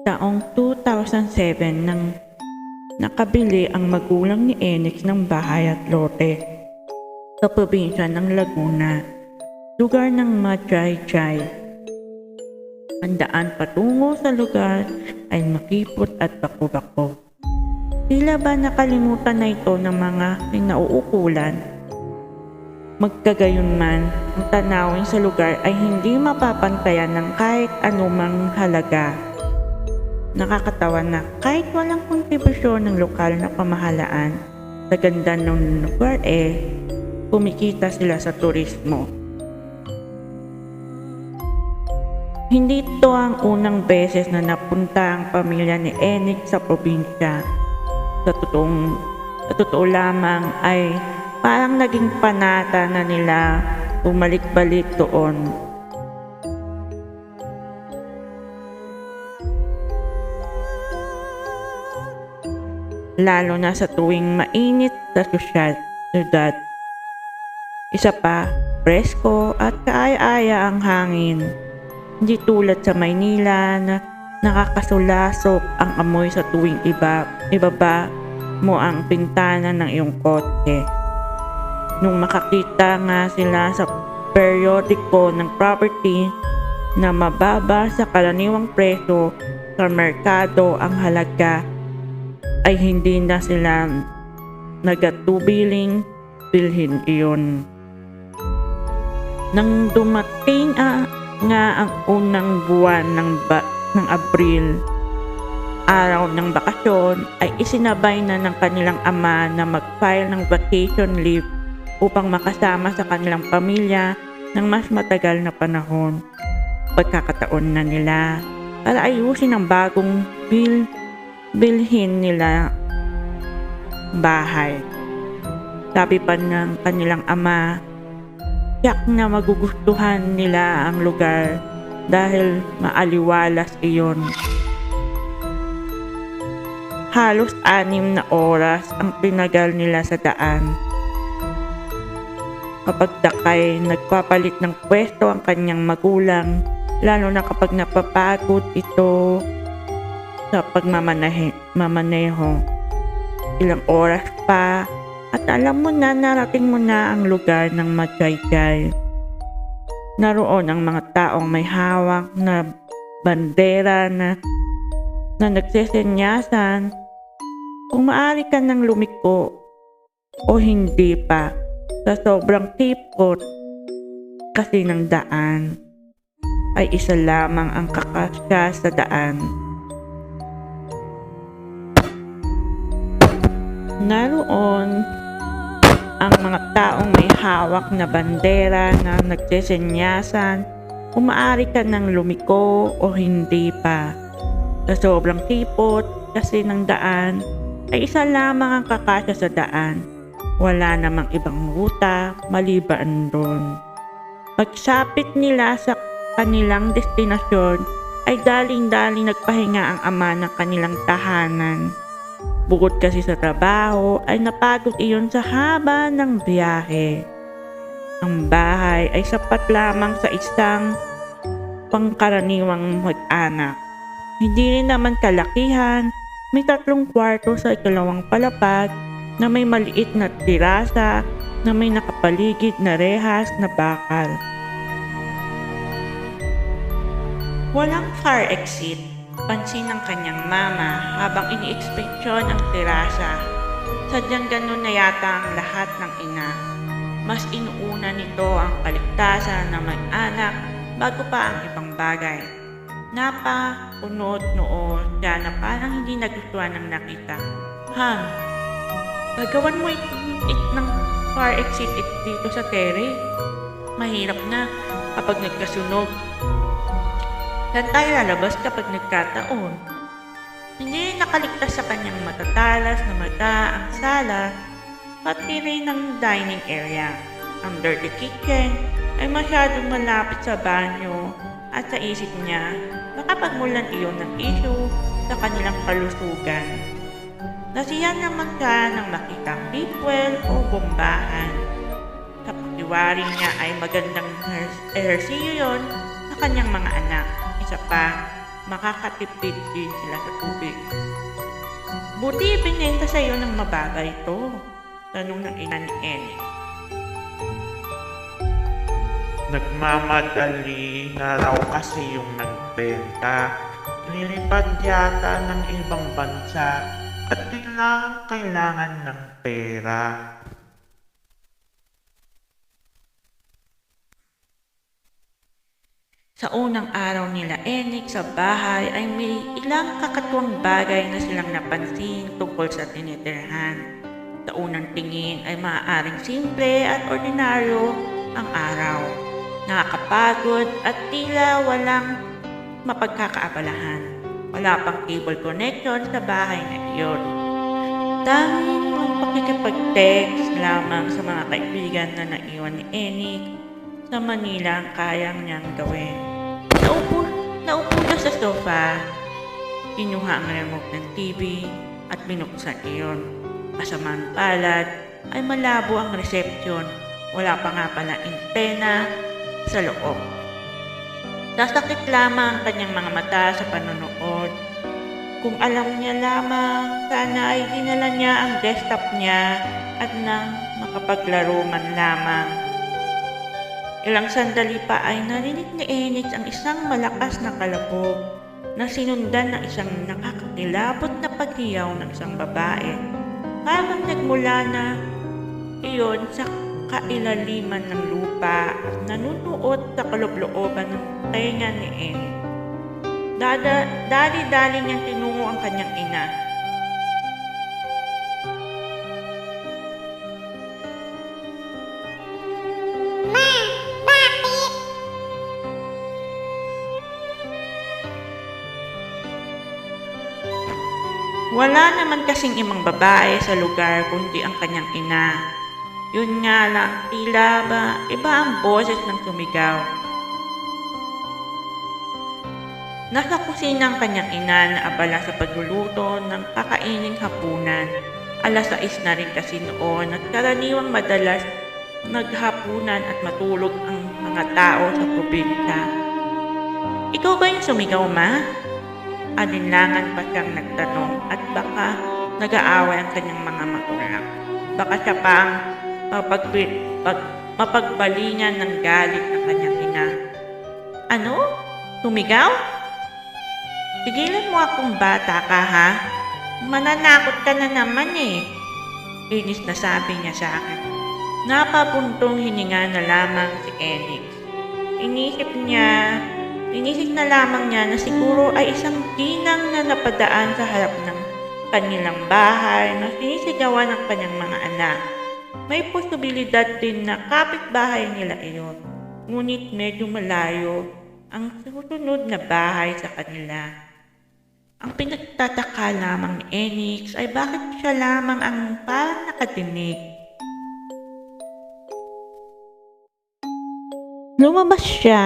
Taong 2007 nang nakabili ang magulang ni Enix ng bahay at lote sa probinsya ng Laguna, lugar ng Machay-Chay. Ang daan patungo sa lugar ay makipot at bako-bako. Tila ba nakalimutan na ito ng mga pinauukulan? Magkagayon man, ang tanawin sa lugar ay hindi mapapantayan ng kahit anumang halaga. Nakakatawa na kahit walang kontribusyon ng lokal na pamahalaan, sa ganda ng lugar eh, kumikita sila sa turismo. Hindi ito ang unang beses na napunta ang pamilya ni Enik sa probinsya. Sa totoong, sa totoo lamang ay parang naging panata na nila bumalik-balik doon. Lalo na sa tuwing mainit sa sosyal, syudad. Isa pa, presko at kaaya-aya ang hangin. Hindi tulad sa Maynila na nakakasulasok ang amoy sa tuwing iba, ibaba mo ang pintana ng iyong kotse. Nung makakita nga sila sa periodiko ng property na mababa sa karaniwang presyo sa merkado ang halaga ay hindi na sila nagatubiling bilhin iyon. Nang dumating ah, nga ang unang buwan ng, ba, ng Abril, araw ng bakasyon ay isinabay na ng kanilang ama na mag-file ng vacation leave upang makasama sa kanilang pamilya ng mas matagal na panahon. Pagkakataon na nila para ayusin ang bagong bil bilhin nila bahay. Sabi pa ng kanilang ama, tiyak na magugustuhan nila ang lugar dahil maaliwalas iyon. Halos anim na oras ang pinagal nila sa daan. Kapag dakay, nagpapalit ng pwesto ang kanyang magulang, lalo na kapag napapagod ito sa pagmamaneho. Mamaneho. Ilang oras pa at alam mo na narating mo na ang lugar ng Magayay. Naroon ang mga taong may hawak na bandera na na nagsesenyasan kung maaari ka nang lumiko o hindi pa sa sobrang tipot kasi ng daan ay isa lamang ang kakasya sa daan. Naroon ang mga taong may hawak na bandera na nagsesenyasan kung maaari ka nang lumiko o hindi pa. Sa sobrang tipot kasi ng daan ay isa lamang ang kakasya sa daan. Wala namang ibang ruta maliban doon. Pagsapit nila sa kanilang destinasyon ay daling-daling nagpahinga ang ama ng kanilang tahanan. Bukod kasi sa trabaho ay napagod iyon sa haba ng biyahe. Ang bahay ay sapat lamang sa isang pangkaraniwang mag-anak. Hindi rin naman kalakihan, may tatlong kwarto sa ikalawang palapag na may maliit na tirasa na may nakapaligid na rehas na bakal. Walang fire exit pansin ng kanyang mama habang ini-ekspeksyon ang tirasa. Sadyang ganun na yata ang lahat ng ina. Mas inuuna nito ang kaligtasan ng mag-anak bago pa ang ibang bagay. Napa, unod noo siya na parang hindi nagustuhan ng nakita. Han, gagawan mo it, it ng fire exit it dito sa tere. Mahirap na kapag nagkasunog Saan tayo lalabas kapag nagkataon? Hindi nakaligtas sa kanyang matatalas na mata ang sala, pati rin ang dining area. Ang dirty kitchen ay masyadong malapit sa banyo at sa isip niya, baka pagmulan iyon ng issue sa kanilang kalusugan. Nasiyan naman siya nang makitang deep well o bombahan. Sa pagdiwari niya ay magandang ehersisyo yon sa kanyang mga anak. Isa pa, makakatipid din sila sa tubig. Buti ibinenta sa iyo ng mababa ito. Tanong ng ina ni Enix. Nagmamadali na raw kasi yung nagbenta. Lilipad yata ng ibang bansa at kailangan kailangan ng pera. Sa unang araw nila Enix sa bahay ay may ilang kakatuwang bagay na silang napansin tungkol sa tinitirhan. Sa unang tingin ay maaaring simple at ordinaryo ang araw. Nakakapagod at tila walang mapagkakaabalahan. Wala pang cable connection sa bahay na iyon. Tanging ang pakikipag-text lamang sa mga kaibigan na naiwan ni Enix sa Manila ang kayang niyang gawin. Naupo, naupo na sa sofa, kinuha ang remote ng TV at binuksan iyon. Kasamaan palad ay malabo ang reception. Wala pa nga pala antena sa loob. Sasakit lamang ang kanyang mga mata sa panonood. Kung alam niya lamang, sana ay dinala niya ang desktop niya at nang makapaglaro man lamang. Ilang sandali pa ay narinig ni Enix ang isang malakas na kalabog na sinundan ng isang nakakakilabot na paghiyaw ng isang babae. Parang nagmula na iyon sa kailaliman ng lupa at nanunuot sa kalooban ng tenga ni Enix. Dada, dali-dali niyang tinungo ang kanyang ina. Wala naman kasing ibang babae sa lugar kundi ang kanyang ina. Yun nga lang, tila ba iba ang boses ng sumigaw. Nasa kusina ang kanyang ina na abala sa pagluluto ng kakaining hapunan. Alas 6 na rin kasi noon at karaniwang madalas naghapunan at matulog ang mga tao sa probinsya. Ikaw ba yung sumigaw, ma? Alinlangan pa siyang nagtanong at baka nag-aaway ang kanyang mga magulang. Baka siya pa ang mapagbi- pag, mapagbalingan ng galit ng kanyang ina. Ano? Tumigaw? Tigilan mo akong bata ka ha? Mananakot ka na naman eh. Inis na sabi niya sa akin. Napapuntong hininga na lamang si Enix. Inisip niya, inisip na lamang niya na siguro ay isang ginang na napadaan sa harap ng kanilang bahay na sinisigawan ng kanyang mga anak. May posibilidad din na kapitbahay nila iyon. Ngunit medyo malayo ang susunod na bahay sa kanila. Ang pinagtataka lamang ni Enix ay bakit siya lamang ang parang nakatinig. Lumabas siya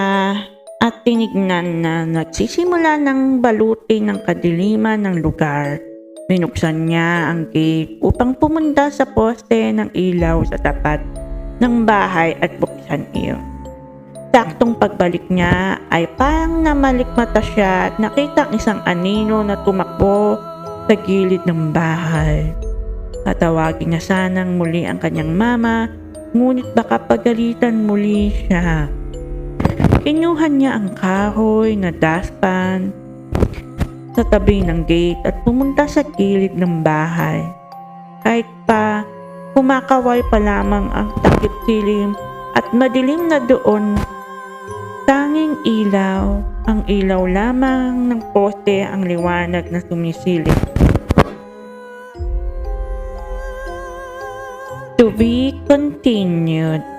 at tinignan na nagsisimula ng baluti ng kadiliman ng lugar. Binuksan niya ang gate upang pumunta sa poste ng ilaw sa tapat ng bahay at buksan iyon. Saktong pagbalik niya ay parang namalikmata siya at nakita ang isang anino na tumakbo sa gilid ng bahay. Tatawagin niya sanang muli ang kanyang mama, ngunit baka pagalitan muli siya. Kinuha niya ang kahoy na daspan sa tabi ng gate at pumunta sa gilid ng bahay. Kahit pa kumakaway pa lamang ang takip silim at madilim na doon Tanging ilaw, ang ilaw lamang ng poste ang liwanag na sumisilip. To be continued.